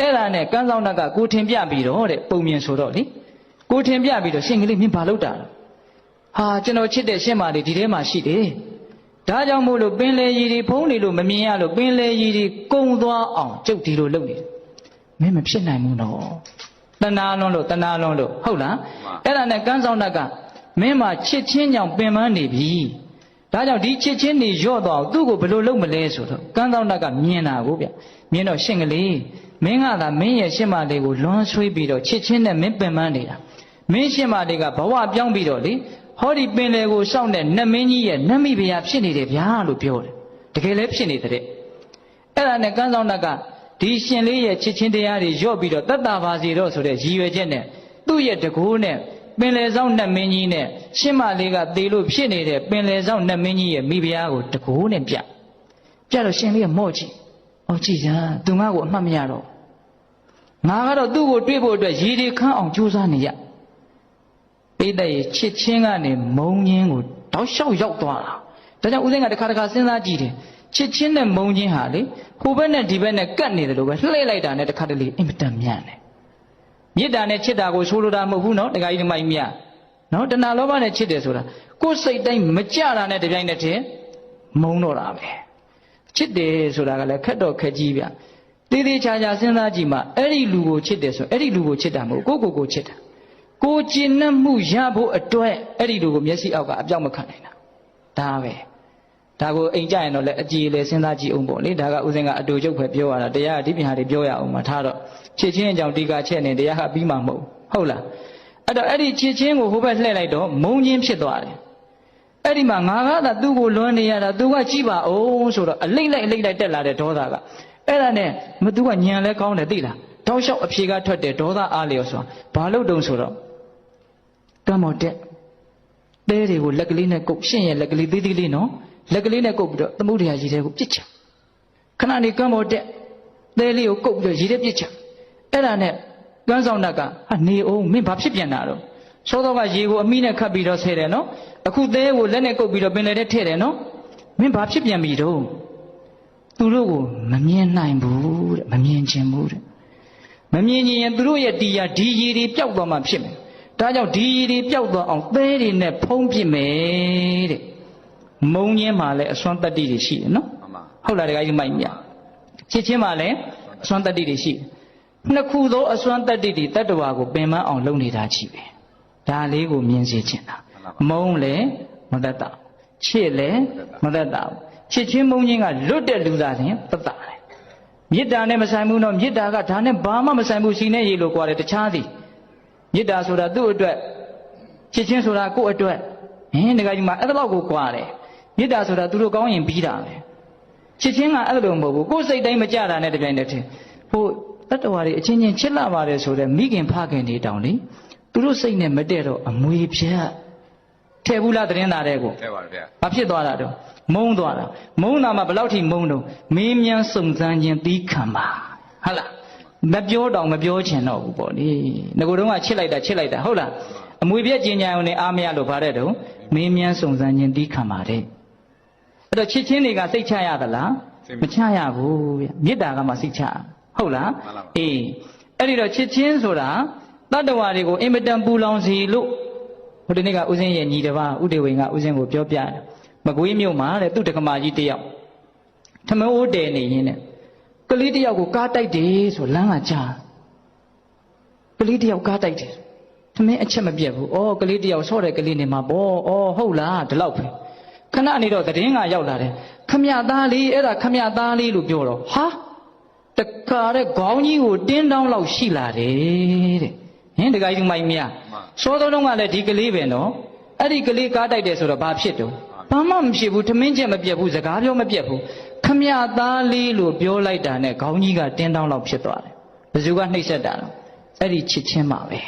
အဲ့ဒါနဲ့ကန်းဆောင်တက်ကကိုထင်ပြပြီးတော့တဲ့ပုံမြင်ဆိုတော့လေကိုထင်ပြပြီးတော့ရှင်ကလေးမင်းဘာလုပ်တာလဲဟာကျွန်တော်ချစ်တဲ့ရှင်မလေးဒီထဲမှာရှိတယ်ဒါကြောင့်မို့လို့ပင်လေကြီးတွေဖုံးနေလို့မမြင်ရလို့ပင်လေကြီးတွေကုံသွားအောင်ကျုပ်ဒီလိုလုပ်နေတယ်မင်းမဖြစ်နိုင်ဘူးနော်တဏှာလွန်းလို့တဏှာလွန်းလို့ဟုတ်လားအဲ့ဒါနဲ့ကန်းဆောင်တက်ကမင်းမှာချစ်ချင်းကြောင့်ပင်ပန်းနေပြီ ဒါကြောင့်ဒီချစ်ချင်းနေရော့တော့သူ့ကိုဘယ်လိုလုပ်မလဲဆိုတော့ကန်းဆောင်တက်ကမြင်တာကိုဗျမြင်တော့ရှင်ကလေးမင်းကသာမင်းရဲ့ရှင်းမလေးကိုလွန်ဆွေးပြီးတော့ချစ်ချင်းနဲ့မင်းပင်ပန်းနေတာမင်းရှင်းမလေးကဘဝပြောင်းပြီးတော့လေဟောဒီပင်လေကိုစောင့်တဲ့နတ်မင်းကြီးရဲ့နတ်မိဖုရားဖြစ်နေတယ်ဗျာလို့ပြောတယ်တကယ်လည်းဖြစ်နေတဲ့အဲ့ဒါနဲ့ကန်းဆောင်တက်ကဒီရှင်လေးရဲ့ချစ်ချင်းတရားတွေရော့ပြီးတော့တတ်တာပါစီတော့ဆိုတဲ့ရည်ရွယ်ချက်နဲ့သူ့ရဲ့တကူနဲ့ ပင်လေဆောင်နတ်မင်းကြီးနဲ့ရှင်းမလေးကသေလို့ဖြစ်နေတဲ့ပင်လေဆောင်နတ်မင်းကြီးရဲ့မိဖုရားကိုတကူနဲ့ပြပြတော့ရှင်လေးကမော့ကြည့်။အော်ကြည့်စမ်းသူငါ့ကိုအမှတ်မရတော့ငါကတော့သူ့ကိုတွေးဖို့အတွက်ရည်ဒီခန်းအောင်ကြိုးစားနေရပိဋကရဲ့ချစ်ချင်းကနေမုံညင်းကိုတောက်လျှောက်ရောက်သွားတာဒါကြောင့်ဦးစင်းကတစ်ခါတစ်ခါစဉ်းစားကြည့်တယ်ချစ်ချင်းနဲ့မုံချင်းဟာလေဟိုဘက်နဲ့ဒီဘက်နဲ့ကတ်နေတယ်လို့ပဲလှည့်လိုက်တာနဲ့တစ်ခါတလေအင်မတန်မြန်တယ် မေတ္တာနဲ့ချစ်တာကိုဆိုလိုတာမဟုတ်ဘူးနော်တခါကြီးဒီမိုင်းမြနော်တဏှာလောဘနဲ့ချစ်တယ်ဆိုတာကိုယ်စိတ်တိုင်းမကြတာနဲ့တပြိုင်နက်တည်းမုံတော့တာပဲချစ်တယ်ဆိုတာကလည်းခက်တော့ခက်ကြီးဗျတည်တည်ချာချာစဉ်းစားကြည့်မှအဲ့ဒီလူကိုချစ်တယ်ဆိုအဲ့ဒီလူကိုချစ်တာမဟုတ်ကိုယ့်ကိုယ်ကိုချစ်တာကိုကျင်နှံ့မှုရဖို့အတွက်အဲ့ဒီလူကိုမျက်စိအောက်ကအပြောက်မခံနိုင်တာဒါပဲ ဒါကိုအိမ်ကြရင်တော့လည်းအကြည်လေစဉ်းစားကြည့်အောင်ပေါ့လေဒါကဥစဉ်ကအတူချုပ်ပဲပြောရတာတရားကဒီပြင်ဟာတွေပြောရအောင်မှာထားတော့ချစ်ချင်းအကြောင်းဒီကချက်နေတရားကပြီးမှမဟုတ်ဟုတ်လားအဲ့တော့အဲ့ဒီချစ်ချင်းကိုဟိုဘက်လှည့်လိုက်တော့မုံချင်းဖြစ်သွားတယ်အဲ့ဒီမှာငါကသာသူ့ကိုလွမ်းနေရတာသူကကြည့်ပါအောင်ဆိုတော့အလိမ့်လိုက်အလိမ့်လိုက်တက်လာတဲ့ဒေါသကအဲ့ဒါနဲ့မသူကညံလဲကောင်းတယ်သိလားတောက်လျှောက်အဖြေကထွက်တယ်ဒေါသအားလျော်ဆိုတာဘာလို့တုံဆိုတော့ကံမော်တက်တဲတွေကိုလက်ကလေးနဲ့ကုတ်ရှင့်ရဲ့လက်ကလေးသေးသေးလေးနော် လက်ကလေးနဲ့ကုတ်ပြီးတော့သမုဒ္ဒရာရေထဲကိုပြစ်ချခဏနေကံမော်တက်တဲလေးကိုကုတ်ပြီးတော့ရေထဲပြစ်ချအဲ့ဒါနဲ့ကန်းဆောင်တက်ကဟာနေအောင်မင်းဘာဖြစ်ပြန်တာတော့စောတော့ကရေကိုအမိနဲ့ခတ်ပြီးတော့ဆဲတယ်နော်အခုတဲကိုလက်နဲ့ကုတ်ပြီးတော့ပင်လယ်ထဲထည့်တယ်နော်မင်းဘာဖြစ်ပြန်ပြီတော့သူတို့ကိုမမြင်နိုင်ဘူးတဲ့မမြင်ခြင်းဘူးတဲ့မမြင်ရင်သူတို့ရဲ့တရားဒီရည်တွေပျောက်သွားမှဖြစ်မယ်ဒါကြောင့်ဒီရည်တွေပျောက်သွားအောင်သဲတွေနဲ့ဖုံးပြစ်မယ်တဲ့ မုံညင်းမှာလည်းအစွမ်းတတ္တိတွေရှိတယ်နော်မှန်ပါဟုတ်လားတခါကြီးမိုက်မြချစ်ချင်းမှာလည်းအစွမ်းတတ္တိတွေရှိတယ်နှစ်ခုသောအစွမ်းတတ္တိတွေတတ္တဝါကိုပင်ပန်းအောင်လုပ်နေတာကြီးပဲဒါလေးကိုမြင်စေချင်တာမုံလည်းမတတ်တာချစ်လည်းမတတ်တာချစ်ချင်းမုံချင်းကလွတ်တဲ့လူသားချင်းတတ်တာတယ်မေတ္တာနဲ့မဆိုင်ဘူးနော်မေတ္တာကဒါနဲ့ဘာမှမဆိုင်ဘူးစီနဲ့ရေလို့ကြွားတယ်တခြားသည်မေတ္တာဆိုတာသူ့အတွက်ချစ်ချင်းဆိုတာကိုယ့်အတွက်ဟင်းဒီကကြီးမှာအဲ့ဒါတော့ကိုကြွားတယ် မေတ္တာဆိုတာသူတို့ကောင်းရင်ပြီးတာပဲချစ်ချင်းကအဲ့လိုမဟုတ်ဘူးကိုယ်စိတ်တိုင်းမကြတာနဲ့တပြိုင်တည်းထင်ဟိုတတ္တဝါတွေအချင်းချင်းချစ်လာပါတယ်ဆိုတော့မိခင်ဖခင်နေတောင်လေသူတို့စိတ်နဲ့မတည့်တော့အမွေဖြတ်ထည့်ဘူးလားသတင်းသားတဲ့ကိုတဲ့ပါဗျာဘာဖြစ်သွားတာတော့မုံသွားတာမုံတာမှဘယ်လောက်ထိမုံတော့မင်းမြန်စုံစမ်းခြင်းသီးခံပါဟုတ်လားမပြောတော့မပြောချင်တော့ဘူးပေါ့လေငကိုတုန်းကချစ်လိုက်တာချစ်လိုက်တာဟုတ်လားအမွေပြက်ကျင်ညာုံနဲ့အားမရလို့ဗါတဲ့တော့မင်းမြန်စုံစမ်းခြင်းသီးခံပါတယ် အဲ့တော့ချစ်ချင်းတွေကစိတ်ချရသလားမချရဘူးဗျမေတ္တာကမှစိတ်ချဟုတ်လားအေးအဲ့ဒီတော့ချစ်ချင်းဆိုတာတတ္တဝါတွေကိုအင်မတန်ပူလောင်စီလို့ဟိုဒီနေ့ကဦးစင်းရဲ့ညီတစ်ပါးဥဒေဝင်ကဦးစင်းကိုပြောပြတယ်မကွေးမြို့မှာတဲ့သူ့တက္ကမကြီးတယောက်ထမအိုးတဲနေရင်းနဲ့ကလေးတယောက်ကိုကားတိုက်တယ်ဆိုလမ်းကကြားကလေးတယောက်ကားတိုက်တယ်ထမင်းအချက်မပြတ်ဘူးဩကလေးတယောက်ဆော့တဲ့ကလေးနေမှာပေါ့ဩဟုတ်လားဒီလောက်ပဲ ခဏနေတော့သတင်းကရောက်လာတယ်ခမရသားလေးအဲ့ဒါခမရသားလေးလို့ပြောတော့ဟာတခါတဲ့ခေါင်းကြီးကိုတင်းတောင်းလောက်ရှိလာတယ်တဲ့ဟင်တခါကြီးမိုင်းမြစောတော်တုန်းကလည်းဒီကလေးပဲနော်အဲ့ဒီကလေးကားတိုက်တယ်ဆိုတော့ဘာဖြစ်တော့ဘာမှမဖြစ်ဘူးထမင်းချက်မပြတ်ဘူးစကားပြောမပြတ်ဘူးခမရသားလေးလို့ပြောလိုက်တာနဲ့ခေါင်းကြီးကတင်းတောင်းလောက်ဖြစ်သွားတယ်ဘယ်သူကနှိပ်စက်တာလဲအဲ့ဒီချစ်ချင်းပါပဲ